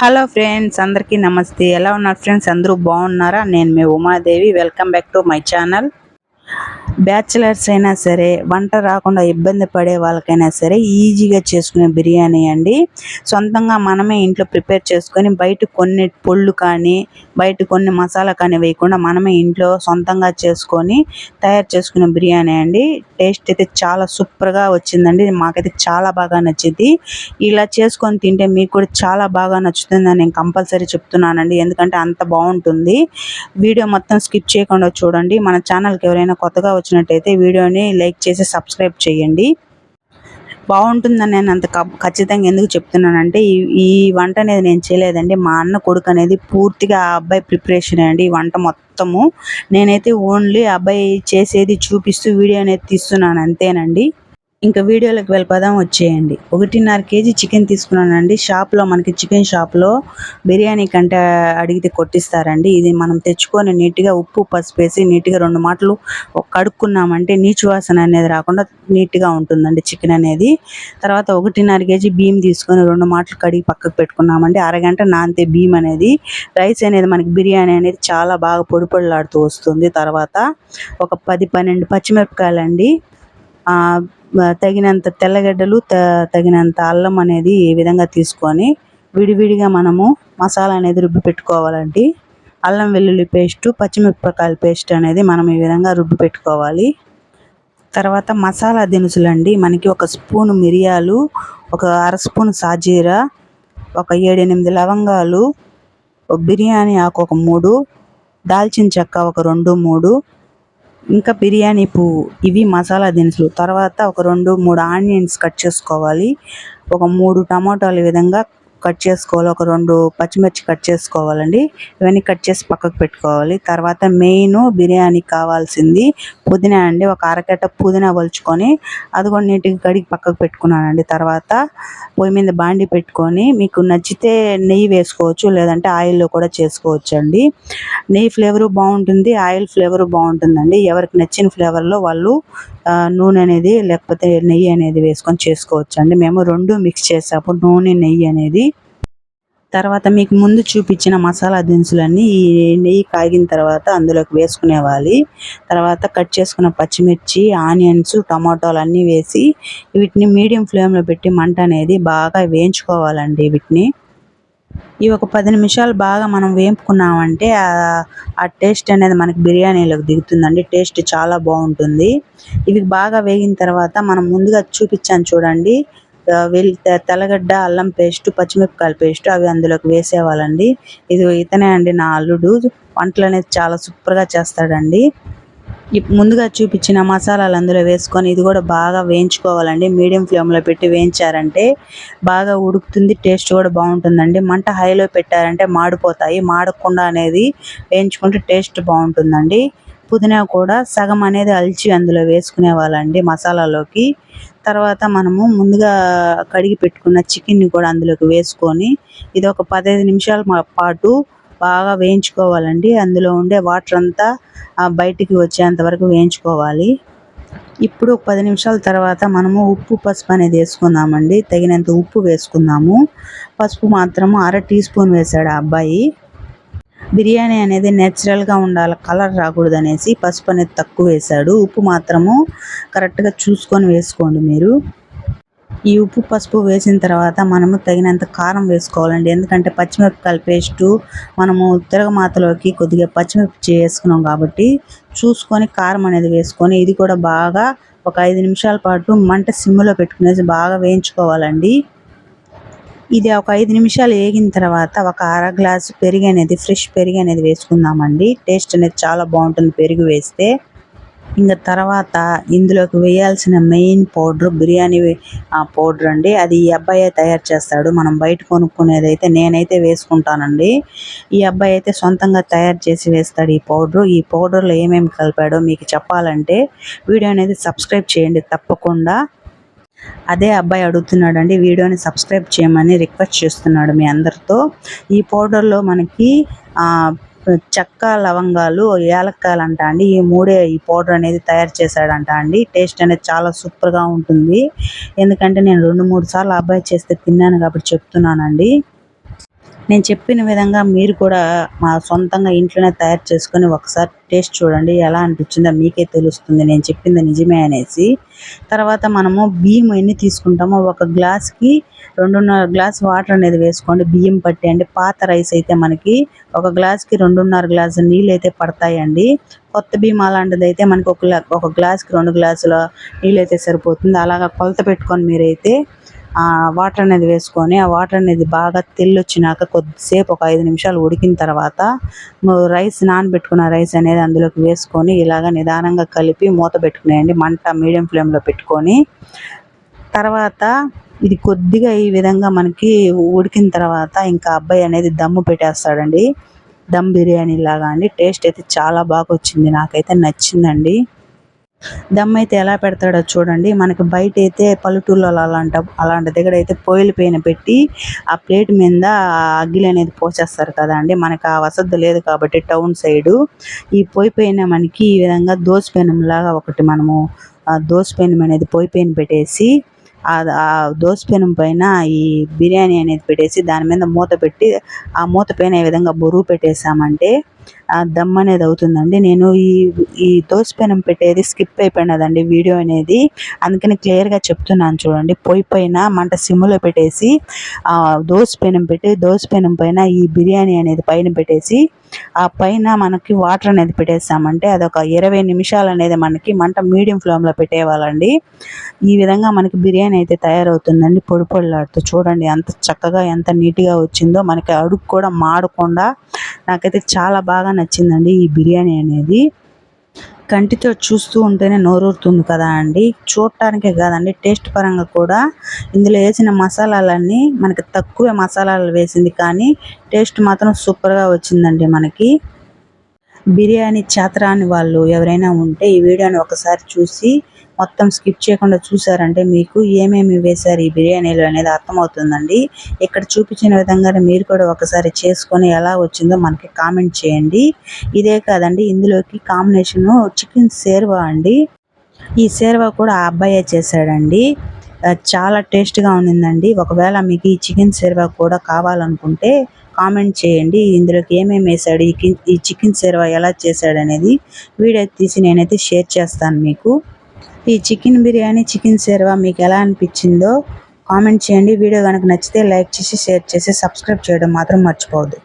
Hello friends అందరికీ నమస్తే. ఎలా ఉన్నారు ఫ్రెండ్స్? అందరూ బాగున్నారా? నేను మీ Umadevi. Welcome back to my channel. Bachelors అయినా సరే వంట రాకుండా ఇబ్బంది పడే వాళ్ళకైనా సరే ఈజీగా చేసుకునే బిర్యానీ అండి. సొంతంగా మనమే ఇంట్లో ప్రిపేర్ చేసుకొని బయట కొన్ని పొళ్ళు కానీ బయట కొన్ని మసాలా కానీ వేయకుండా మనమే ఇంట్లో సొంతంగా చేసుకొని తయారు చేసుకునే బిర్యానీ అండి. టేస్ట్ అయితే చాలా సూపర్గా వచ్చిందండి. మాకైతే చాలా బాగా నచ్చింది. ఇలా చేసుకొని తింటే మీకు కూడా చాలా బాగా నచ్చుతుందని నేను కంపల్సరీ చెప్తున్నానండి. ఎందుకంటే అంత బాగుంటుంది. వీడియో మొత్తం స్కిప్ చేయకుండా చూడండి. మన ఛానల్కి ఎవరైనా కొత్తగా వచ్చినట్టయితే వీడియోని లైక్ చేసి సబ్స్క్రైబ్ చేయండి. బాగుంటుందని నేను అంత ఖచ్చితంగా ఎందుకు చెప్తున్నానంటే ఈ ఈ వంట అనేది నేను చేయలేదండి. మా అన్న కొడుకు అనేది పూర్తిగా ఆ అబ్బాయి ప్రిపరేషన్ అండి. ఈ వంట మొత్తము నేనైతే ఓన్లీ అబ్బాయి చేసేది చూపిస్తూ వీడియో అనేది తీస్తున్నాను. అంతేనండి. ఇంకా వీడియోలోకి వెళ్ళిపోదాం వచ్చేయండి. ఒకటిన్నర కేజీ చికెన్ తీసుకున్నానండి. షాప్లో మనకి చికెన్ షాప్లో బిర్యానీ కంటే అడిగితే కొట్టిస్తారండి. ఇది మనం తెచ్చుకొని నీట్గా ఉప్పు పసుపు వేసి నీట్గా రెండు మాటలు కడుక్కున్నామంటే నీచు వాసన అనేది రాకుండా నీట్గా ఉంటుందండి చికెన్ అనేది. తర్వాత ఒకటిన్నర కేజీ బియ్యం తీసుకొని రెండు మాటలు కడిగి పక్కకు పెట్టుకున్నామండి అరగంట నాంతే బియ్యం అనేది రైస్ అనేది మనకి బిర్యానీ అనేది చాలా బాగా పొడి పొడిలాడుతూ వస్తుంది. తర్వాత ఒక పది పన్నెండు పచ్చిమిరపకాయలండి. తగినంత తెల్లగడ్డలు తగినంత అల్లం అనేది ఈ విధంగా తీసుకొని విడివిడిగా మనము మసాలా అనేది రుబ్బి పెట్టుకోవాలండి. అల్లం వెల్లుల్లి పేస్టు పచ్చిమిరపకాయల పేస్ట్ అనేది మనం ఈ విధంగా రుబ్బి పెట్టుకోవాలి. తర్వాత మసాలా దినుసులు అండి మనకి ఒక స్పూను మిరియాలు ఒక అర స్పూన్ సాజీరా ఒక ఏడెనిమిది లవంగాలు బిర్యానీ ఆకు ఒక మూడు దాల్చిన చెక్క ఒక రెండు మూడు ఇంకా బిర్యానీ పువ్వు. ఇవి మసాలా దినుసులు. తర్వాత ఒక రెండు మూడు ఆనియన్స్ కట్ చేసుకోవాలి. ఒక మూడు టమాటాలు ఈ విధంగా కట్ చేసుకోవాలి. ఒక రెండు పచ్చిమిర్చి కట్ చేసుకోవాలండి. ఇవన్నీ కట్ చేసి పక్కకు పెట్టుకోవాలి. తర్వాత మెయిన్ బిర్యానీకి కావాల్సింది పుదీనా అండి. ఒక అరకట్ట పుదీనా వలుచుకొని అది కూడా నీటికి కడిగి పక్కకు పెట్టుకున్నానండి. తర్వాత పొయ్యి మీద బాండి పెట్టుకొని మీకు నచ్చితే నెయ్యి వేసుకోవచ్చు లేదంటే ఆయిల్లో కూడా చేసుకోవచ్చు అండి నెయ్యి ఫ్లేవరు బాగుంటుంది ఆయిల్ ఫ్లేవరు బాగుంటుందండి. ఎవరికి నచ్చిన ఫ్లేవర్లో వాళ్ళు నూనె అనేది లేకపోతే నెయ్యి అనేది వేసుకొని చేసుకోవచ్చు అండి మేము రెండు మిక్స్ చేసాము నూనె నెయ్యి అనేది. తర్వాత మీకు ముందు చూపించిన మసాలా దినుసులన్నీ ఈ నెయ్యి కాగిన తర్వాత అందులోకి వేసుకునేవాలి. తర్వాత కట్ చేసుకున్న పచ్చిమిర్చి ఆనియన్స్ టమాటోలు అన్నీ వేసి వీటిని మీడియం ఫ్లేమ్లో పెట్టి మంట అనేది బాగా వేయించుకోవాలండి వీటిని. ఇవి ఒక పది నిమిషాలు బాగా మనం వేపుకున్నామంటే ఆ టేస్ట్ అనేది మనకి బిర్యానీలోకి దిగుతుందండి. టేస్ట్ చాలా బాగుంటుంది. ఇవి బాగా వేగిన తర్వాత మనం ముందుగా చూపించాను చూడండి. వెల్ తెల్లగడ్డ అల్లం పేస్ట్ పచ్చిమిరపకాయల పేస్ట్ అవి అందులోకి వేసేవాళ్ళండి. ఇది ఇతనే అండి నా అల్లుడు. వంటలు అనేది చాలా సూపర్గా చేస్తాడండి. ముందుగా చూపించిన మసాలాలు అందులో వేసుకొని ఇది కూడా బాగా వేయించుకోవాలండి. మీడియం ఫ్లేమ్లో పెట్టి వేయించారంటే బాగా ఉడుకుతుంది టేస్ట్ కూడా బాగుంటుందండి. మంట హైలో పెట్టారంటే మాడిపోతాయి. మాడకుండా అనేది వేయించుకుంటే టేస్ట్ బాగుంటుందండి. పుదీనా కూడా సగం అనేది అల్చి అందులో వేసుకునే వాళ్ళండి మసాలాలోకి. తర్వాత మనము ముందుగా కడిగి పెట్టుకున్న చికెన్ని కూడా అందులోకి వేసుకొని ఇది ఒక పదహైదు నిమిషాల పాటు బాగా వేయించుకోవాలండి. అందులో ఉండే వాటర్ అంతా బయటికి వచ్చేంత వరకు వేయించుకోవాలి. ఇప్పుడు పది నిమిషాల తర్వాత మనము ఉప్పు పసుపు అనేది వేసుకుందామండి. తగినంత ఉప్పు వేసుకుందాము. పసుపు మాత్రము అర టీ స్పూన్ వేసాడు ఆ అబ్బాయి. బిర్యానీ అనేది నేచురల్గా ఉండాలి. కలర్ రాకూడదు అనేసి పసుపు అనేది తక్కువ వేశాడు. ఉప్పు మాత్రము కరెక్ట్గా చూసుకొని వేసుకోండి మీరు. ఈ ఉప్పు పసుపు వేసిన తర్వాత మనము తగినంత కారం వేసుకోవాలండి. ఎందుకంటే పచ్చిమిరపకాయల పేస్టు మనము తిరగమాతలోకి కొద్దిగా పచ్చిమిర్చి వేసుకున్నాం కాబట్టి చూసుకొని కారం అనేది వేసుకొని ఇది కూడా బాగా ఒక ఐదు నిమిషాల పాటు మంట సిమ్లో పెట్టుకునేసి బాగా వేయించుకోవాలండి. ఇది ఒక ఐదు నిమిషాలు వేగిన తర్వాత ఒక అర గ్లాసు పెరుగు అనేది ఫ్రెష్ పెరుగు అనేది వేసుకుందామండి. టేస్ట్ అనేది చాలా బాగుంటుంది పెరుగు వేస్తే. ఇంకా తర్వాత ఇందులోకి వేయాల్సిన మెయిన్ పౌడర్ బిర్యానీ పౌడర్ అండి. అది ఈ అబ్బాయి తయారు చేస్తాడు. మనం బయట కొనుక్కునేది అయితే నేనైతే వేసుకుంటానండి. ఈ అబ్బాయి అయితే సొంతంగా తయారు చేసి వేస్తాడు ఈ పౌడర్. ఈ పౌడర్లో ఏమేమి కలిపాడో మీకు చెప్పాలంటే వీడియో అనేది సబ్స్క్రైబ్ చేయండి తప్పకుండా. అదే అబ్బాయి అడుగుతున్నాడు అండి వీడియోని సబ్స్క్రైబ్ చేయమని రిక్వెస్ట్ చేస్తున్నాడు మీ అందరితో. ఈ పౌడర్లో మనకి చెక్క లవంగాలు యాలక్కాయలు అంట అండి. ఈ మూడే ఈ పౌడర్ అనేది తయారు చేశాడంట అండి. టేస్ట్ అనేది చాలా సూపర్గా ఉంటుంది. ఎందుకంటే నేను రెండు మూడు సార్లు అబ్బాయి చేస్తే తిన్నాను కాబట్టి చెప్తున్నానండి. నేను చెప్పిన విధంగా మీరు కూడా మా సొంతంగా ఇంట్లోనే తయారు చేసుకొని ఒకసారి టేస్ట్ చూడండి ఎలా అనిపించిందో మీకే తెలుస్తుంది. నేను చెప్పింది నిజమే అనేసి. తర్వాత మనము బియ్యం ఎన్ని తీసుకుంటామో ఒక గ్లాస్కి రెండున్నర గ్లాస్ వాటర్ అనేది వేసుకోండి. బియ్యం పట్టేయండి పాత రైస్ అయితే మనకి ఒక గ్లాస్కి రెండున్నర గ్లాసు నీళ్ళు అయితే పడతాయండి. కొత్త బియ్యం అలాంటిది అయితే మనకి ఒక ఒక గ్లాస్కి రెండు గ్లాసుల నీళ్ళు అయితే సరిపోతుంది. అలాగా కొలత పెట్టుకొని మీరైతే వాటర్ అనేది వేసుకొని ఆ వాటర్ అనేది బాగా తెల్లొచ్చినాక కొద్దిసేపు ఒక ఐదు నిమిషాలు ఉడికిన తర్వాత రైస్ నానబెట్టుకున్న రైస్ అనేది అందులోకి వేసుకొని ఇలాగ నిదానంగా కలిపి మూత పెట్టుకునేయండి. మంట మీడియం ఫ్లేమ్లో పెట్టుకొని తర్వాత ఇది కొద్దిగా ఈ విధంగా మనకి ఉడికిన తర్వాత ఇంకా అబ్బాయి అనేది దమ్ము పెట్టేస్తాడండి. దమ్ బిర్యానీ లాగా అండి. టేస్ట్ అయితే చాలా బాగా వచ్చింది. నాకైతే నచ్చిందండి. దమ్ అయితే ఎలా పెడతాడో చూడండి. మనకి బయట అయితే పల్లెటూళ్ళలో అలాంట అలాంటి దగ్గర అయితే పొయ్యిల పైన పెట్టి ఆ ప్లేట్ మీద అగ్గిలి అనేది పోసేస్తారు కదా అండి. ఆ వసతి లేదు కాబట్టి టౌన్ సైడు. ఈ పొయ్యి పైన మనకి ఈ విధంగా దోశ పెనం లాగా ఒకటి మనము దోసపెనం అనేది పొయ్యి పైన పెట్టేసి ఆ దోశ పెనం పైన ఈ బిర్యానీ అనేది పెట్టేసి దాని మీద మూత పెట్టి ఆ మూత పైన ఈ విధంగా బరువు పెట్టేసామంటే దమ్ అనేది అవుతుందండి. నేను ఈ ఈ దోశ పెనం పెట్టేది స్కిప్ అయిపోయినదండి వీడియో అనేది. అందుకని క్లియర్గా చెప్తున్నాను చూడండి. పొయ్యి పైన మంట సిమ్లో పెట్టేసి దోశ పెనం పెట్టి దోశ పెనం పైన ఈ బిర్యానీ అనేది పైన పెట్టేసి ఆ పైన మనకి వాటర్ అనేది పెట్టేసామంటే అదొక ఇరవై నిమిషాలు అనేది మనకి మంట మీడియం ఫ్లేమ్లో పెట్టేవాళ్ళండి. ఈ విధంగా మనకి బిర్యానీ అయితే తయారవుతుందండి పొడి పొడిలాడుతూ. చూడండి ఎంత చక్కగా ఎంత నీట్గా వచ్చిందో మనకి అడుగు కూడా మాడకుండా నాకైతే చాలా బాగా బాగా నచ్చిందండి ఈ బిర్యానీ అనేది. కంటితో చూస్తూ ఉంటేనే నోరూరుతుంది కదా అండి. చూడటానికే కాదండి టేస్ట్ పరంగా కూడా. ఇందులో వేసిన మసాలాలన్నీ మనకి తక్కువే మసాలాలు వేసింది కానీ టేస్ట్ మాత్రం సూపర్గా వచ్చిందండి మనకి. బిర్యానీ చేతరాని వాళ్ళు ఎవరైనా ఉంటే ఈ వీడియోని ఒకసారి చూసి మొత్తం స్కిప్ చేయకుండా చూసారంటే మీకు ఏమేమి వేశారు ఈ బిర్యానీలో అనేది అర్థమవుతుందండి. ఇక్కడ చూపించిన విధంగానే మీరు కూడా ఒకసారి చేసుకొని ఎలా వచ్చిందో మనకి కామెంట్ చేయండి. ఇదే కాదండి ఇందులోకి కాంబినేషను చికెన్ సేర్వా అండి. ఈ సేర్వా కూడా ఆ అబ్బాయే చేశాడండి. చాలా టేస్ట్గా ఉండిందండి. ఒకవేళ మీకు ఈ చికెన్ సేర్వా కూడా కావాలనుకుంటే కామెంట్ చేయండి. ఇందులోకి ఏమేమి వేసాడు ఈ చికెన్ సేర్వా ఎలా చేశాడు అనేది వీడియో తీసి నేనైతే షేర్ చేస్తాను మీకు. ఈ చికెన్ బిర్యానీ చికెన్ సేర్వా మీకు ఎలా అనిపించిందో కామెంట్ చేయండి. వీడియో కనుక నచ్చితే లైక్ చేసి షేర్ చేసి సబ్స్క్రైబ్ చేయడం మాత్రం మర్చిపోవద్దు.